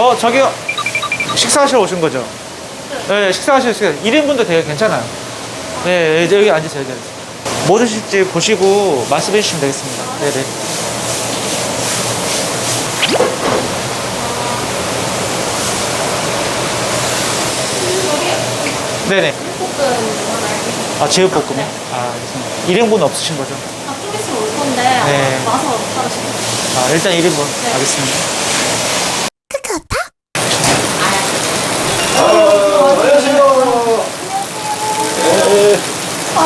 어, 저기요. 식사하시러 오신 거죠? 네, 식사하시러 오신 1인분도 되게 괜찮아요. 네, 이제 여기 앉으세요. 여기. 뭐 드실지 보시고 말씀해 주시면 되겠습니다. 네네. 네네. 아, 제육볶음이요? 아, 알겠습니다. 1인분 없으신 거죠? 아, 좀 있으면 올 건데 네. 와서 따로 시켜. 아, 일단 1인분. 알겠습니다.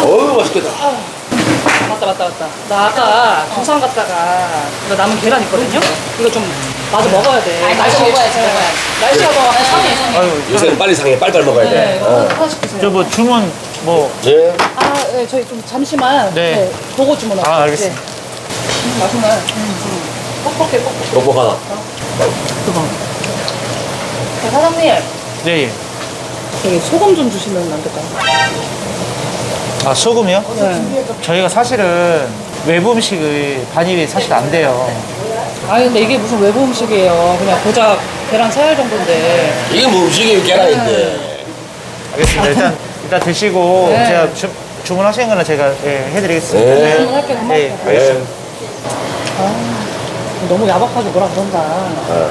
어우 맛있겠다. 맞다 맞다 맞다 나 아까 부산 갔다가 이거 남은 계란 있거든요 이거 좀 마저 먹어야 돼 아니, 마저 먹어야지, 네. 먹어야지. 날씨가 더 상해 아유, 요새는 빨리 상해 빨빨 먹어야 네 돼. 이거 어. 하나씩 주세요 저 뭐 주문 뭐 예. 아, 네, 저희 좀 잠시만 네. 네. 보고 주문할게요 아, 알겠습니다. 네. 음, 맛있네 음. 뻑뻑해 뻑뻑해 뻑뻑 하나. 네, 사장님 네, 예. 소금 좀 주시면 안 될까요? 아, 소금이요? 네. 저희가 사실은 외부 음식의 반입이 사실 안 돼요. 아니 근데 이게 무슨 외부 음식이에요 그냥 고작 계란 세알 정도인데 이게 뭐 음식이 계란인데. 알겠습니다. 일단 일단 드시고 네. 제가 주, 주문하신 거는 제가 예, 해드리겠습니다. 네. 주문할게요 금방 예. 알겠습니다. 아, 너무 야박하게 뭐라 그런다 어.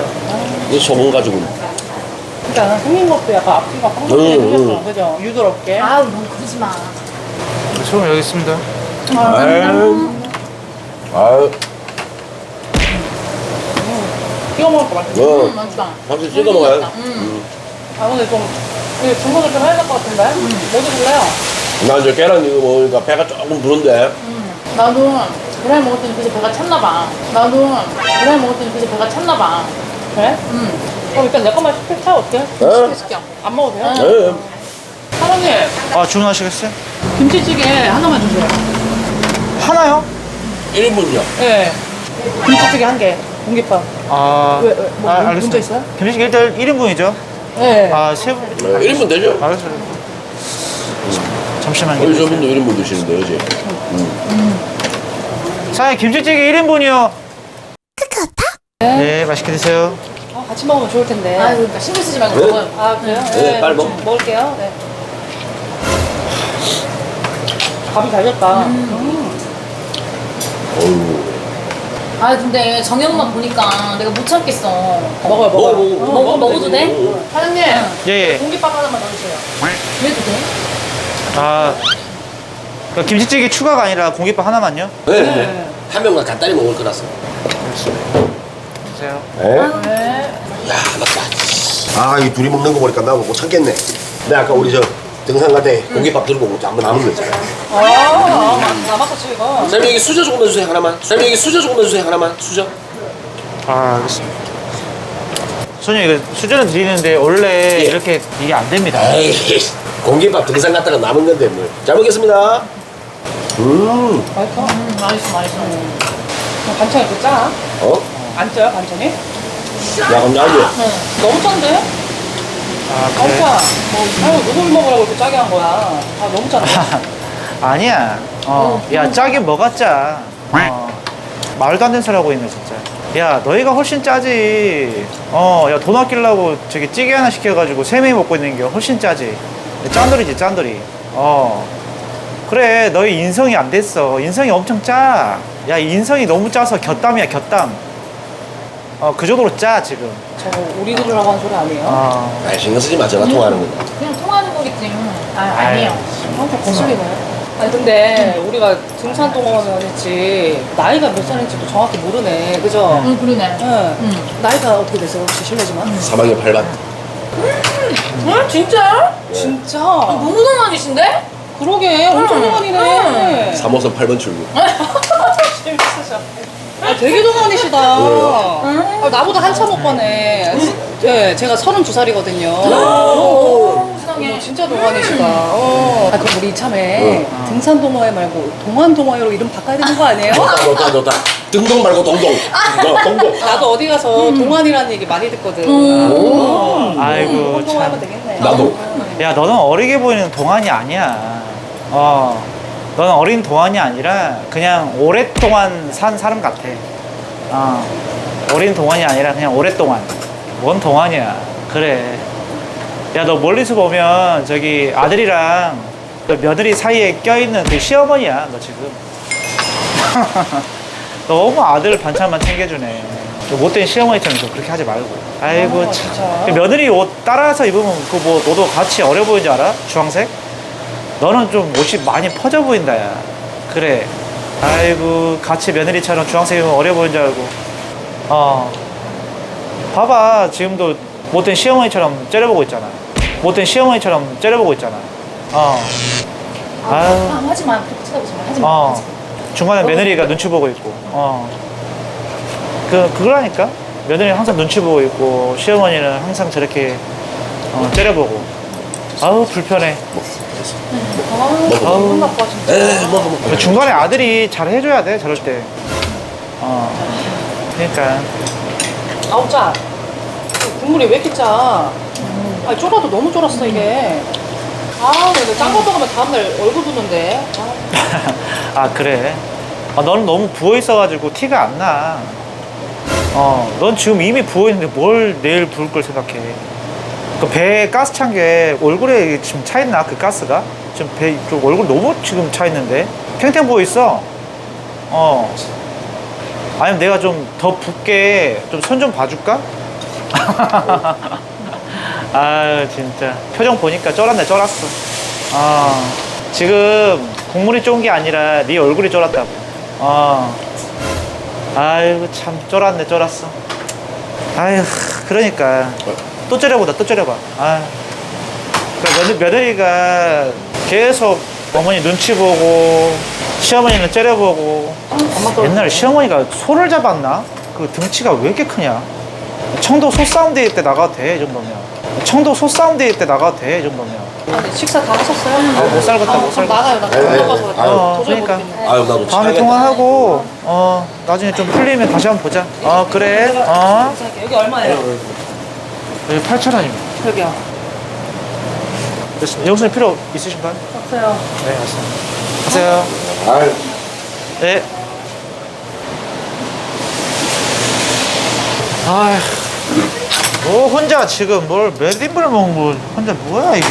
이 소금 가지고. 그러니까 생긴 것도 약간 앞뒤가 뻥뻥하게 음, 음. 그죠? 유도롭게 아우 너무 그러지 마. 소금 여기 있습니다. 아유. 아유. 찍어 먹을 거 맛있어 어. 음, 맛있다. 확실히 찍어 먹어요. 음. 아 근데 좀 이게 주문을 좀 해야 될 것 같은데? 뭐 드실래요? 나 이제 계란 이거 먹으니까 배가 조금 부른데. 나도 계란 때는 그래서 배가 찼나 봐. 나도 계란 때는 그래서 배가 찼나 봐. 그래? 음. 그럼 일단 내 것만 시킬까 어때? 어? 시켜. 안 먹어도 돼요? 예. 사장님 아, 주문하시겠어요? 김치찌개 하나만 주세요 하나요? 1인분이요. 네 김치찌개 한 개 공깃밥 아, 왜, 왜, 뭐 아, 문- 알겠습니다. 문제 있어요? 김식 일단 1인분이죠? 네 아, 세 분. 네, 1인분 되죠? 알겠어요. 잠시만요. 우리 저분도 1인분 드시는데, 그지? 사장님, 김치찌개 1인분이요. 네, 맛있게 드세요. 아, 같이 먹으면 좋을 텐데 아유 그러니까 신경 쓰지 말고 네? 먹어요. 아 그래요? 네, 빨리 먹. 좀 먹을게요 네 밥이 잘 됐다 어우. 아 근데 정영만 보니까 내가 못 참겠어. 먹어요 먹어, 먹어요 먹어, 먹어 먹어. 먹어도 돼? 사장님 예, 예. 공깃밥 하나만 넣어주세요 그래도 돼? 아, 그 김치찌개 추가가 아니라 공깃밥 하나만요? 네. 네. 한 명만 간단히 먹을 거라서. 드세요. 네? 네 야, 맞다. 아, 이 둘이 먹는 거 보니까 나도 못 참겠네. 내가 아까 우리 저 등산 갈때 공깃밥 들고 먹자 한번 남은 거 있잖아. 아, 아 마- 남았었지 이거 쌤이 여기 수저 조금만 주세요, 하나만. 쌤이 여기 수저 조금만 주세요, 하나만. 수저. 아, 알겠습니다. 손님, 이거 수저는 드리는데 원래 예. 이렇게 이게 안 됩니다. 에이, 공깃밥 등산 갔다가 남은 건데 뭐. 잘 먹겠습니다. 음, 맛있어 음 맛있어 맛있어. 반찬이 또 짜? 어? 안 짜요 반찬이? 야, 그럼 나도. 네. 너무 짠데? 아? 짜 뭐, 아유 누굴 먹으라고 이렇게 짜게 한 거야 아 너무 짠데 아니야. 어, 야, 짜긴 뭐가 짜. 어, 말도 안 되는 소리 하고 있네, 진짜. 야, 너희가 훨씬 짜지. 어, 야, 돈 아끼려고 저기 찌개 하나 시켜가지고 세 명이 먹고 있는 게 훨씬 짜지. 짠돌이지, 짠돌이. 어. 그래, 너희 인성이 안 됐어. 인성이 엄청 짜. 야, 인성이 너무 짜서 곁담이야, 곁담. 어, 그 정도로 짜, 지금. 저거 우리 들으라고 한 소리 아니에요? 어. 아, 신경 쓰지 마. 전화 통화하는 거다. 그냥 통하는 거겠지. 아 아니에요. 항상 거슬리네 아니 근데 우리가 등산 동호회는 했지 나이가 몇 살인지도 정확히 모르네 그죠? 응 그러네. 응. 응. 나이가 어떻게 되세요 혹시 실례지만? 3학년 8반. 응? 진짜? 진짜? 너무 동안이신데? 그러게 엄청 응. 동안이네 3호선 8번 출구. 아, 되게 동안이시다 아, 나보다 한참 오빠네 네, 제가 32살이거든요 오, 세상에. 진짜 동안이시다 어. 아, 그럼 우리 이참에 등산 동호회 말고 동안 동호회로 이름 바꿔야 되는 거 아니에요? 좋다, 좋다, 좋다. 등동 말고 동동. 어, 동동. 나도 어디 가서 동안이라는 얘기 많이 듣거든. 오. 아이고, 운동하면 참. 되겠네. 나도. 야, 너는 어리게 보이는 동안이 아니야. 어, 너는 어린 동안이 아니라 그냥 오랫동안 산 사람 같아. 어, 어린 동안이 아니라 그냥 오랫동안. 뭔 동안이야. 그래. 야, 너 멀리서 보면 저기 아들이랑 그 며느리 사이에 껴있는 그 시어머니야, 너 지금. 너무 아들 반찬만 챙겨주네. 좀 못된 시어머니처럼 좀 그렇게 하지 말고. 아이고, 아, 참. 그 며느리 옷 따라서 입으면 그 뭐 너도 같이 어려 보이는 줄 알아? 주황색? 너는 좀 옷이 많이 퍼져 보인다, 야. 그래. 아이고, 같이 며느리처럼 주황색 입으면 어려 보이는 줄 알고. 어. 봐봐, 지금도 못된 시어머니처럼 째려보고 있잖아. 못된 시어머니처럼 째려보고 있잖아. 어. 아유. 아, 하지 마. 그렇게 쳐다보지 마. 하지 마. 어. 하지 마. 중간에 며느리가 눈치 보고 있고. 어. 그, 그거라니까? 며느리 항상 눈치 보고 있고, 시어머니는 항상 저렇게, 어, 째려보고. 아우, 불편해. 아유, 아우. 기분 나빠 진짜. 에이 먹어 먹어 그 중간에 아들이 잘 해줘야 돼, 저럴 때. 어. 그러니까. 아우 짜. 국물이 왜 이렇게 짜? 아니 쫄아도 너무 쫄았어 이게. 아, 근데 짠거 먹으면 다음날 얼굴 붓는데. 아, 아, 그래. 아, 너는 너무 부어 있어가지고 티가 안 나. 어, 넌 지금 이미 부어 있는데 뭘 내일 부을 걸 생각해. 그 배에 가스 찬 게 얼굴에 지금 차 있나? 그 가스가? 지금 배, 쪽 얼굴 너무 지금 차 있는데? 탱탱 부어있어. 어. 아니면 내가 좀 더 붓게 좀 손 좀 봐줄까? 아유, 진짜. 표정 보니까 쩔었네, 쩔었어. 아, 지금 국물이 쫀 게 아니라 네 얼굴이 쫄았다고. 어. 아이고 참 쫄았네 쫄았어. 아유 그러니까 또 째려보다 또 째려봐. 아. 그러니까 며느, 며느리가 계속 어머니 눈치 보고 시어머니는 째려보고 옛날에 시어머니가 소를 잡았나? 그 등치가 왜 이렇게 크냐? 청도 소싸움 대회 때 나가도 돼, 이 정도면. 청도 소싸움 대회 때 나가도 돼, 이 정도면. 아니, 식사 다 하셨어요? 아, 못 살겠다, 아, 못 살겠다. 나가요. 나 먹어서 아유, 어, 도저히 그러니까. 못 먹겠네. 아유 나도 다음에. 통화하고, 어, 나중에 좀 풀리면 다시 한번 보자. 어, 그래. 어. 여기 얼마예요? 여기 8,000원입니다. 여기요. 됐습니다. 영수님 필요 있으신가요? 없어요. 네, 알겠습니다. 가세요. 아유 네. 아휴, 뭐 혼자 지금 뭘 몇 인분을 먹은 거 혼자 뭐야 이게?